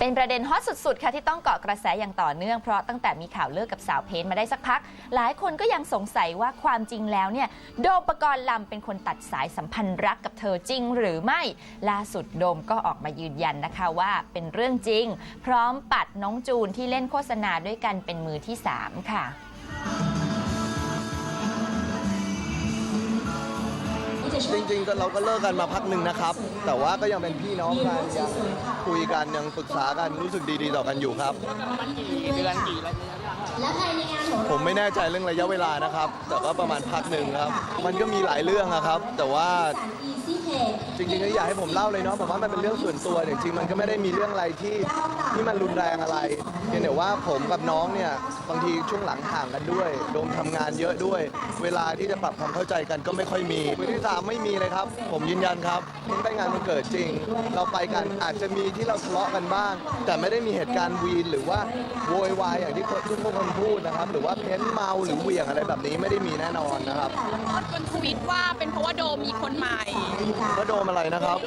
เป็นประเด็นฮอตสุด ๆ ค่ะที่ต้องเกาะกระแสอย่างต่อเนื่องเพราะตั้งแต่มีข่าวเลิกกับสาวเพนมาได้สักพัก หลายคนก็ยังสงสัยว่าความจริงแล้วเนี่ยโดมปกรณ์ลำเป็นคนตัดสายสัมพันธ์รักกับเธอจริงหรือไม่ล่าสุดโดมก็ออกมายืนยันนะคะว่าเป็นเรื่องจริง พร้อมปัดน้องจูนที่เล่นโฆษณาด้วยกันเป็นมือที่สามค่ะ จริงๆก็เราก็เลิกกันมาพักหนึ่งนะครับ แต่ว่าก็ยังเป็นพี่น้องกันยังคุยกันยังปรึกษากันรู้สึกดีๆต่อกันอยู่ครับผมไม่แน่ใจเรื่องระยะเวลานะครับ แต่ก็ประมาณพักหนึ่งครับ มันก็มีหลายเรื่องอะครับ แต่ว่าจริงๆก็อยากให้ผมเล่าเลยเนาะผมว่ามันเป็นเรื่องส่วนตัวจริงๆมันก็ไม่ได้มีเรื่องอะไรที่ ที่มันรุนแรงอะไรเพียงแต่ว่าผมกับน้องเนี่ยบางทีช่วงหลังห่างกันด้วยโดมทำงานเยอะด้วย เวลาที่จะปรับความเข้าใจกันก็ไม่ค่อยมีมือที่สามไม่มีเลยครับ ผมยืนยันครับเพิ่งไปงานวันเกิดจริง เราไปกันอาจจะมีที่เราทะเลาะกันบ้าง แต่ไม่ได้มีเหตุการณ์วีนหรือว่าโวยวายอย่างที่คนทุกคนพูดนะครับ หรือว่าเพ้นเมาหรือเหวี่ยงอะไรแบบนี้ไม่ได้มีแน่นอนนะครับบนทวิตว่าเป็นเพราะว่าโดมมีคนใหม่ ก็โดมอะไรนะครับ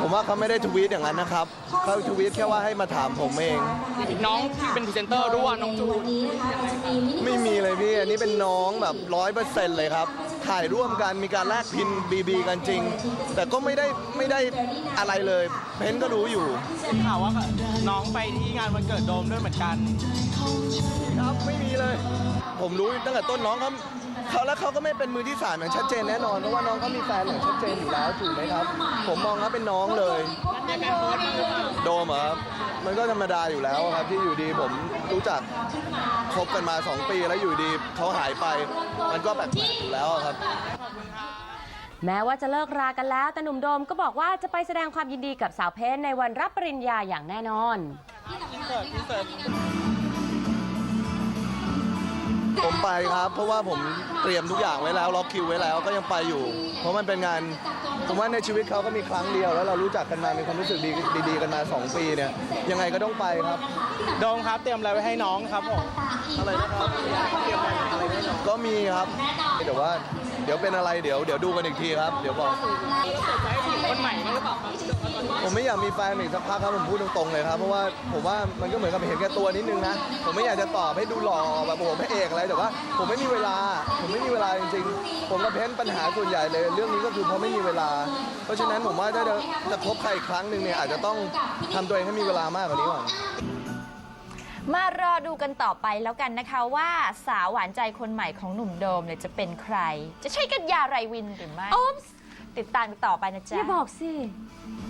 ผมว่าเขาไม่ได้ทวีตอย่างนั้นนะครับเขาทวีตแค่ว่าให้มาถามผมเอง น้องที่เป็นพรีเซนเตอร์ร่วมน้องจูน ไม่มีเลยพี่ อันนี้เป็นน้องแบบร้อยเปอร์เซ็นต์เลยครับ ถ่ายร่วมกันมีการแลกพินบีบีกันจริง แต่ก็ไม่ได้ไม่ได้อะไรเลยเพ้นก็รู้อยู่ข่าวว่าน้องไปที่งานวันเกิดโดมด้วยเหมือนกันครับไม่มีเลย ผมรู้ตั้งแต่ต้นน้องเขาเขาแล้วเขาก็ไม่เป็นมือที่สามอย่างชัดเจนแน่นอนเพราะว่าน้องเขามีแฟนอย่างชัดเจนอยู่แล้วถูกไหมครับ ผมมองเขาเป็นน้องเลยโดมเหรอครับมันก็ธรรมดาอยู่แล้วครับที่อยู่ดีผมรู้จักคบกันมา 2 ปีแล้วอยู่ดีเขาหายไป มันก็แปลกๆอยู่แล้วครับแม้ว่าจะเลิกรากันแล้ว แต่หนุ่มโดมก็บอกว่าจะไปแสดงความยินดีกับสาวเพนในวันรับปริญญาอย่างแน่นอน ผมไปครับ เพราะว่าผมเตรียมทุกอย่างไว้แล้วล็อกคิวไว้แล้วก็ยังไปอยู่ เพราะมันเป็นงานผมว่าในชีวิตเขาก็มีครั้งเดียว แล้วเรารู้จักกันมามีความรู้สึกดีดีๆกันมา 2 ปีเนี่ยยังไงก็ต้องไปครับ โดมครับเตรียมอะไรไว้ให้น้องครับผมอะไรนะครับก็มีครับแต่ว่าเดี๋ยวเป็นอะไรเดี๋ยวเดี๋ยวดูกันอีกทีครับ เดี๋ยวบอกคนใหม่บ้างหรือเปล่าครับผมไม่อยากมีแฟนอีกสักพักครับผมพูดตรงๆเลยครับเพราะว่าผมว่ามันก็เหมือนกับเห็นแก่ตัวนิดนึงนะผมไม่อยากจะตอบให้ดูหล่อแบบโอ้โหพระเอกอะไรแต่ว่า ผมไม่มีเวลา ผมไม่มีเวลาจริงๆ ผมกับเพ้นปัญหาส่วนใหญ่เลย เรื่องนี้ก็คือเพราะไม่มีเวลา เพราะฉะนั้นผมว่าถ้าจะจะคบใครอีกครั้งหนึ่งเนี่ยอาจจะต้องทำตัวเองให้มีเวลามากกว่านี้ก่อน มารอดูกันต่อไปแล้วกันนะคะว่าสาวหวานใจคนใหม่ของหนุ่มโดมเนี่ยจะเป็นใคร จะใช่กัญญาไรวินหรือไม่ โอ๊ปส์ ติดตามกันต่อไปนะจ๊ะ อย่าบอกสิอ